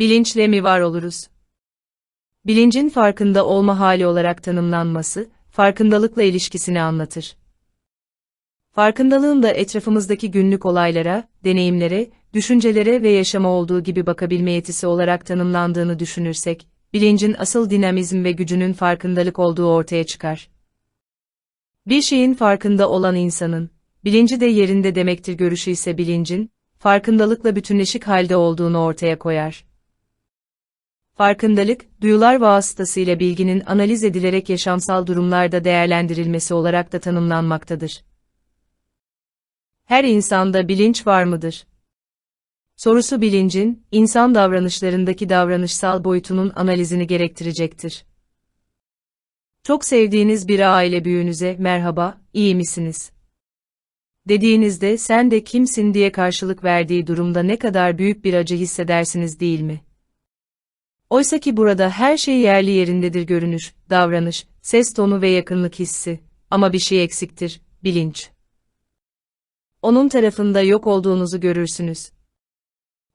Bilinçle mi var oluruz? Bilincin farkında olma hali olarak tanımlanması, farkındalıkla ilişkisini anlatır. Farkındalığın da etrafımızdaki günlük olaylara, deneyimlere, düşüncelere ve yaşama olduğu gibi bakabilme yetisi olarak tanımlandığını düşünürsek, bilincin asıl dinamizm ve gücünün farkındalık olduğu ortaya çıkar. Bir şeyin farkında olan insanın, bilinci de yerinde demektir görüşü ise bilincin, farkındalıkla bütünleşik halde olduğunu ortaya koyar. Farkındalık, duyular vasıtasıyla bilginin analiz edilerek yaşamsal durumlarda değerlendirilmesi olarak da tanımlanmaktadır. Her insanda bilinç var mıdır? Sorusu bilincin, insan davranışlarındaki davranışsal boyutunun analizini gerektirecektir. Çok sevdiğiniz bir aile büyüğünüze merhaba, iyi misiniz? Dediğinizde sen de kimsin diye karşılık verdiği durumda ne kadar büyük bir acı hissedersiniz değil mi? Oysa ki burada her şey yerli yerindedir görünüş, davranış, ses tonu ve yakınlık hissi. Ama bir şey eksiktir, bilinç. Onun tarafında yok olduğunuzu görürsünüz.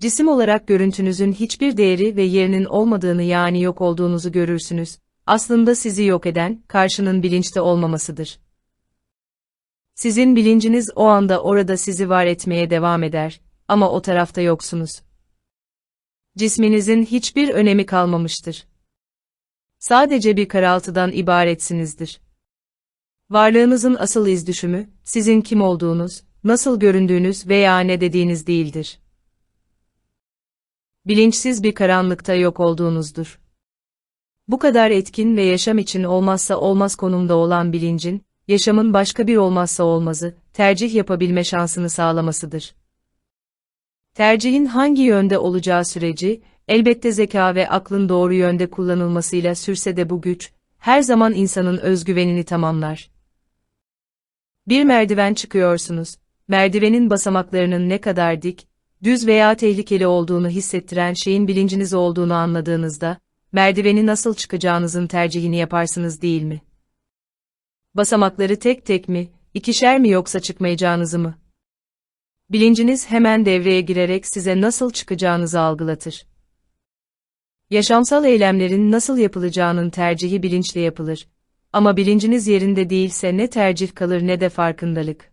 Cisim olarak görüntünüzün hiçbir değeri ve yerinin olmadığını yani yok olduğunuzu görürsünüz. Aslında sizi yok eden, karşının bilinçte olmamasıdır. Sizin bilinciniz o anda orada sizi var etmeye devam eder, ama o tarafta yoksunuz. Cisminizin hiçbir önemi kalmamıştır. Sadece bir karaltıdan ibaretsinizdir. Varlığınızın asıl izdüşümü, sizin kim olduğunuz, nasıl göründüğünüz veya ne dediğiniz değildir. Bilinçsiz bir karanlıkta yok olduğunuzdur. Bu kadar etkin ve yaşam için olmazsa olmaz konumda olan bilincin, yaşamın başka bir olmazsa olmazı, tercih yapabilme şansını sağlamasıdır. Tercihin hangi yönde olacağı süreci, elbette zeka ve aklın doğru yönde kullanılmasıyla sürse de bu güç, her zaman insanın özgüvenini tamamlar. Bir merdiven çıkıyorsunuz, merdivenin basamaklarının ne kadar dik, düz veya tehlikeli olduğunu hissettiren şeyin bilinciniz olduğunu anladığınızda, merdiveni nasıl çıkacağınızın tercihini yaparsınız değil mi? Basamakları tek tek mi, ikişer mi yoksa çıkmayacağınızı mı? Bilinciniz hemen devreye girerek size nasıl çıkacağınızı algılatır. Yaşamsal eylemlerin nasıl yapılacağının tercihi bilinçle yapılır. Ama bilinciniz yerinde değilse ne tercih kalır ne de farkındalık.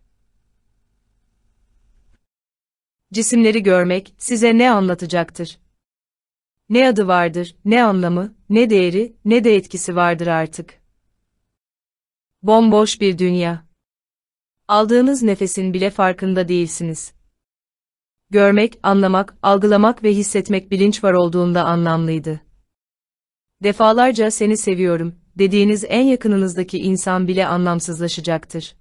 Cisimleri görmek size ne anlatacaktır? Ne adı vardır, ne anlamı, ne değeri, ne de etkisi vardır artık. Bomboş bir dünya. Aldığınız nefesin bile farkında değilsiniz. Görmek, anlamak, algılamak ve hissetmek bilinç var olduğunda anlamlıydı. Defalarca seni seviyorum dediğiniz en yakınınızdaki insan bile anlamsızlaşacaktır.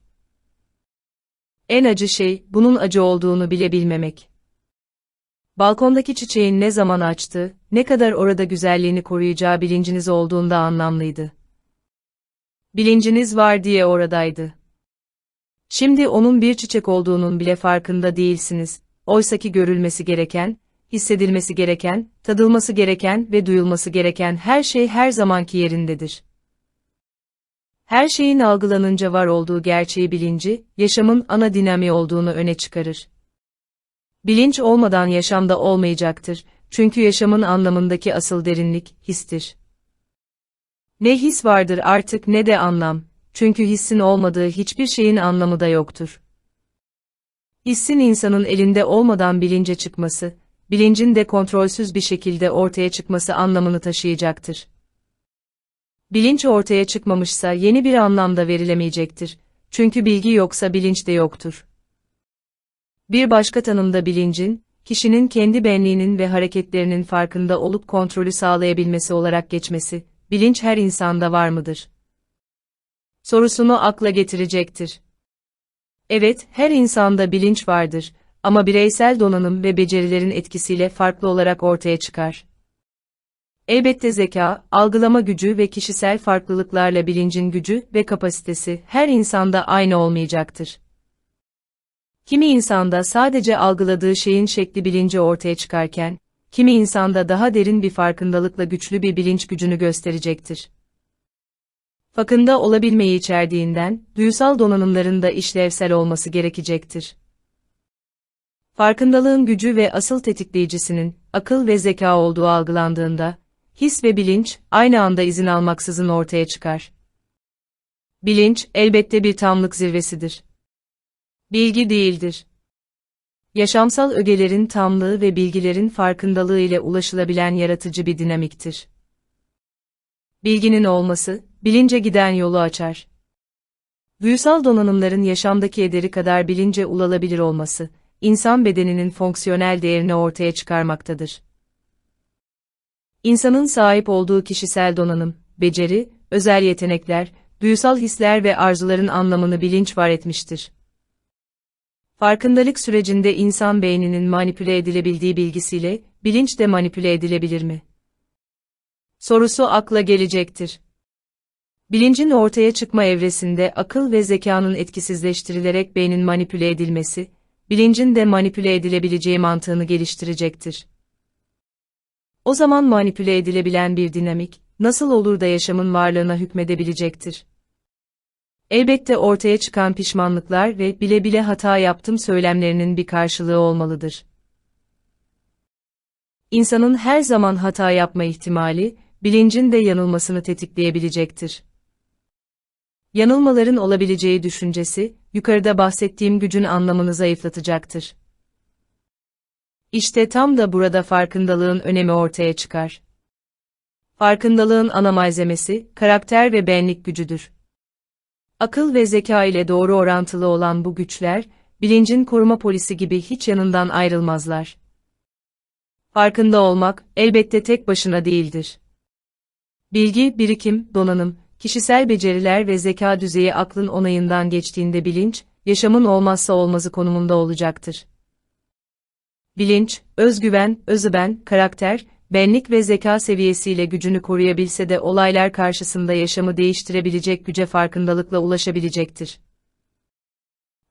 En acı şey, bunun acı olduğunu bile bilmemek. Balkondaki çiçeğin ne zaman açtı, ne kadar orada güzelliğini koruyacağı bilinciniz olduğunda anlamlıydı. Bilinciniz var diye oradaydı. Şimdi onun bir çiçek olduğunun bile farkında değilsiniz, oysaki görülmesi gereken, hissedilmesi gereken, tadılması gereken ve duyulması gereken her şey her zamanki yerindedir. Her şeyin algılanınca var olduğu gerçeği bilinci, yaşamın ana dinamiği olduğunu öne çıkarır. Bilinç olmadan yaşamda olmayacaktır, çünkü yaşamın anlamındaki asıl derinlik, histir. Ne his vardır artık ne de anlam, çünkü hissin olmadığı hiçbir şeyin anlamı da yoktur. Hissin insanın elinde olmadan bilince çıkması, bilincin de kontrolsüz bir şekilde ortaya çıkması anlamını taşıyacaktır. Bilinç ortaya çıkmamışsa yeni bir anlamda verilemeyecektir. Çünkü bilgi yoksa bilinç de yoktur. Bir başka tanımda bilincin, kişinin kendi benliğinin ve hareketlerinin farkında olup kontrolü sağlayabilmesi olarak geçmesi, bilinç her insanda var mıdır? Sorusunu akla getirecektir. Evet, her insanda bilinç vardır ama bireysel donanım ve becerilerin etkisiyle farklı olarak ortaya çıkar. Elbette zeka, algılama gücü ve kişisel farklılıklarla bilincin gücü ve kapasitesi her insanda aynı olmayacaktır. Kimi insanda sadece algıladığı şeyin şekli bilinci ortaya çıkarken, kimi insanda daha derin bir farkındalıkla güçlü bir bilinç gücünü gösterecektir. Farkında olabilmeyi içerdiğinden, duyusal donanımların da işlevsel olması gerekecektir. Farkındalığın gücü ve asıl tetikleyicisinin, akıl ve zeka olduğu algılandığında, his ve bilinç aynı anda izin almaksızın ortaya çıkar. Bilinç elbette bir tamlık zirvesidir. Bilgi değildir. Yaşamsal ögelerin tamlığı ve bilgilerin farkındalığı ile ulaşılabilen yaratıcı bir dinamiktir. Bilginin olması, bilince giden yolu açar. Duyusal donanımların yaşamdaki ederi kadar bilince ulaşılabilir olması, insan bedeninin fonksiyonel değerini ortaya çıkarmaktadır. İnsanın sahip olduğu kişisel donanım, beceri, özel yetenekler, duyusal hisler ve arzuların anlamını bilinç var etmiştir. Farkındalık sürecinde insan beyninin manipüle edilebildiği bilgisiyle, bilinç de manipüle edilebilir mi? Sorusu akla gelecektir. Bilincin ortaya çıkma evresinde akıl ve zekanın etkisizleştirilerek beynin manipüle edilmesi, bilincin de manipüle edilebileceği mantığını geliştirecektir. O zaman manipüle edilebilen bir dinamik, nasıl olur da yaşamın varlığına hükmedebilecektir? Elbette ortaya çıkan pişmanlıklar ve bile bile hata yaptım söylemlerinin bir karşılığı olmalıdır. İnsanın her zaman hata yapma ihtimali, bilincin de yanılmasını tetikleyebilecektir. Yanılmaların olabileceği düşüncesi, yukarıda bahsettiğim gücün anlamını zayıflatacaktır. İşte tam da burada farkındalığın önemi ortaya çıkar. Farkındalığın ana malzemesi, karakter ve benlik gücüdür. Akıl ve zeka ile doğru orantılı olan bu güçler, bilincin koruma polisi gibi hiç yanından ayrılmazlar. Farkında olmak, elbette tek başına değildir. Bilgi, birikim, donanım, kişisel beceriler ve zeka düzeyi aklın onayından geçtiğinde bilinç, yaşamın olmazsa olmazı konumunda olacaktır. Bilinç, özgüven, özüben, karakter, benlik ve zeka seviyesiyle gücünü koruyabilse de olaylar karşısında yaşamı değiştirebilecek güce farkındalıkla ulaşabilecektir.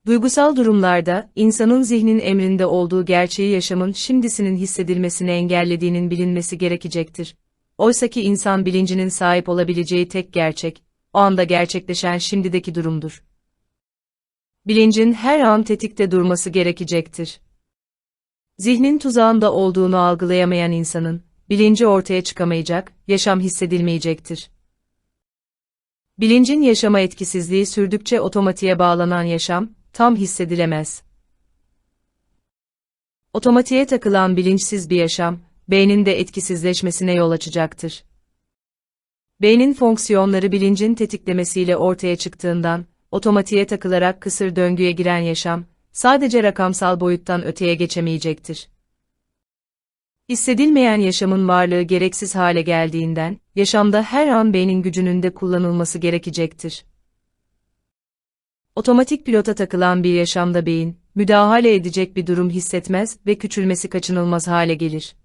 Duygusal durumlarda, insanın zihnin emrinde olduğu gerçeği yaşamın şimdisinin hissedilmesini engellediğinin bilinmesi gerekecektir. Oysaki insan bilincinin sahip olabileceği tek gerçek, o anda gerçekleşen şimdideki durumdur. Bilincin her an tetikte durması gerekecektir. Zihnin tuzağında olduğunu algılayamayan insanın, bilinci ortaya çıkamayacak, yaşam hissedilmeyecektir. Bilincin yaşama etkisizliği sürdükçe otomatiğe bağlanan yaşam, tam hissedilemez. Otomatiğe takılan bilinçsiz bir yaşam, beynin de etkisizleşmesine yol açacaktır. Beynin fonksiyonları bilincin tetiklemesiyle ortaya çıktığından, otomatiğe takılarak kısır döngüye giren yaşam, sadece rakamsal boyuttan öteye geçemeyecektir. Hissedilmeyen yaşamın varlığı gereksiz hale geldiğinden, yaşamda her an beynin gücünün de kullanılması gerekecektir. Otomatik pilota takılan bir yaşamda beyin, müdahale edecek bir durum hissetmez ve küçülmesi kaçınılmaz hale gelir.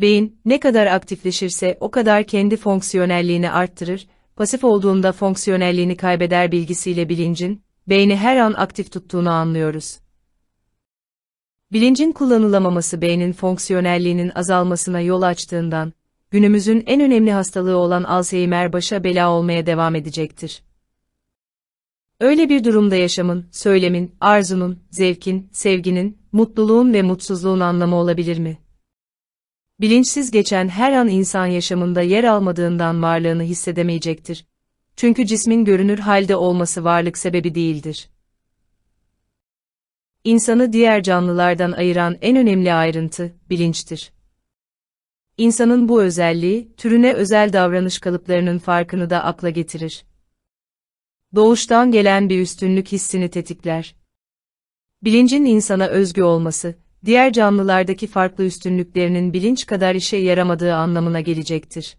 Beyin, ne kadar aktifleşirse o kadar kendi fonksiyonelliğini arttırır, pasif olduğunda fonksiyonelliğini kaybeder bilgisiyle bilincin, beyni her an aktif tuttuğunu anlıyoruz. Bilincin kullanılamaması beynin fonksiyonelliğinin azalmasına yol açtığından, günümüzün en önemli hastalığı olan Alzheimer başa bela olmaya devam edecektir. Öyle bir durumda yaşamın, söylemin, arzunun, zevkin, sevginin, mutluluğun ve mutsuzluğun anlamı olabilir mi? Bilinçsiz geçen her an insan yaşamında yer almadığından varlığını hissedemeyecektir. Çünkü cismin görünür halde olması varlık sebebi değildir. İnsanı diğer canlılardan ayıran en önemli ayrıntı, bilinçtir. İnsanın bu özelliği, türüne özel davranış kalıplarının farkını da akla getirir. Doğuştan gelen bir üstünlük hissini tetikler. Bilincin insana özgü olması, diğer canlılardaki farklı üstünlüklerinin bilinç kadar işe yaramadığı anlamına gelecektir.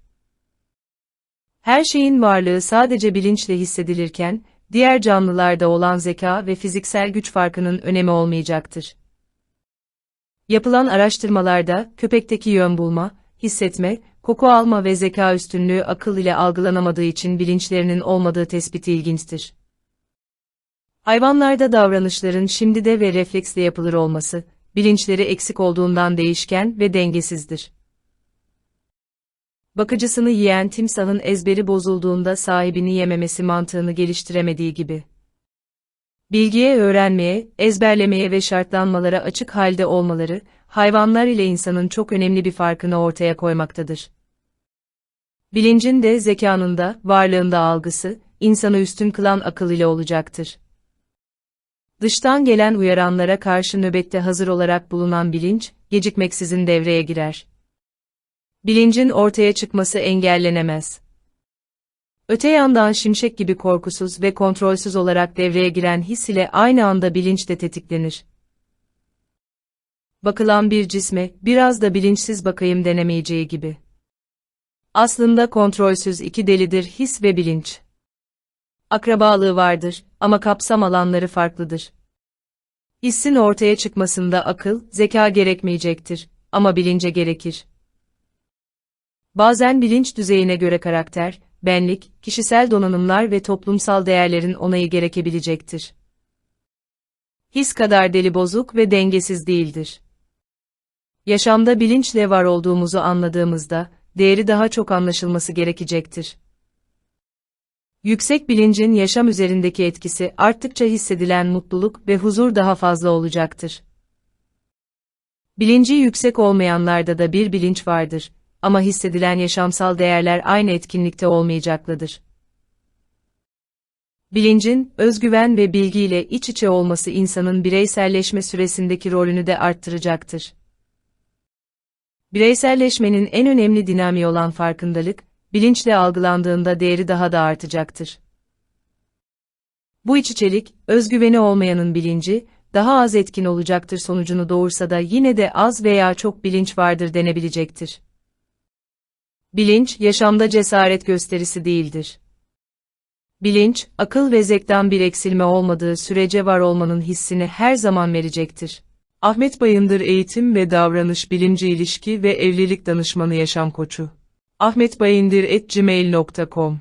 Her şeyin varlığı sadece bilinçle hissedilirken, diğer canlılarda olan zeka ve fiziksel güç farkının önemi olmayacaktır. Yapılan araştırmalarda köpekteki yön bulma, hissetme, koku alma ve zeka üstünlüğü akıl ile algılanamadığı için bilinçlerinin olmadığı tespiti ilginçtir. Hayvanlarda davranışların şimdide ve refleksle yapılır olması, bilinçleri eksik olduğundan değişken ve dengesizdir. Bakıcısını yiyen timsahın ezberi bozulduğunda sahibini yememesi mantığını geliştiremediği gibi. Bilgiye öğrenmeye, ezberlemeye ve şartlanmalara açık halde olmaları, hayvanlar ile insanın çok önemli bir farkını ortaya koymaktadır. Bilincin de zekanın da, varlığında algısı, insanı üstün kılan akıl ile olacaktır. Dıştan gelen uyaranlara karşı nöbette hazır olarak bulunan bilinç, gecikmeksizin devreye girer. Bilincin ortaya çıkması engellenemez. Öte yandan şimşek gibi korkusuz ve kontrolsüz olarak devreye giren his ile aynı anda bilinç de tetiklenir. Bakılan bir cisme, biraz da bilinçsiz bakayım denemeyeceği gibi. Aslında kontrolsüz iki delidir his ve bilinç. Akrabalığı vardır ama kapsam alanları farklıdır. Hissin ortaya çıkmasında akıl, zeka gerekmeyecektir ama bilince gerekir. Bazen bilinç düzeyine göre karakter, benlik, kişisel donanımlar ve toplumsal değerlerin onayı gerekebilecektir. His kadar deli bozuk ve dengesiz değildir. Yaşamda bilinçle var olduğumuzu anladığımızda, değeri daha çok anlaşılması gerekecektir. Yüksek bilincin yaşam üzerindeki etkisi arttıkça hissedilen mutluluk ve huzur daha fazla olacaktır. Bilinci yüksek olmayanlarda da bir bilinç vardır ama hissedilen yaşamsal değerler aynı etkinlikte olmayacaklıdır. Bilincin, özgüven ve bilgiyle iç içe olması insanın bireyselleşme süresindeki rolünü de arttıracaktır. Bireyselleşmenin en önemli dinamiği olan farkındalık, bilinçle algılandığında değeri daha da artacaktır. Bu iç içelik, özgüveni olmayanın bilinci, daha az etkin olacaktır sonucunu doğursa da yine de az veya çok bilinç vardır denebilecektir. Bilinç, yaşamda cesaret gösterisi değildir. Bilinç, akıl ve zekten bir eksilme olmadığı sürece var olmanın hissini her zaman verecektir. Ahmet Bayındır Eğitim ve Davranış Bilimci İlişki ve Evlilik Danışmanı Yaşam Koçu ahmetbayindir.gmail.com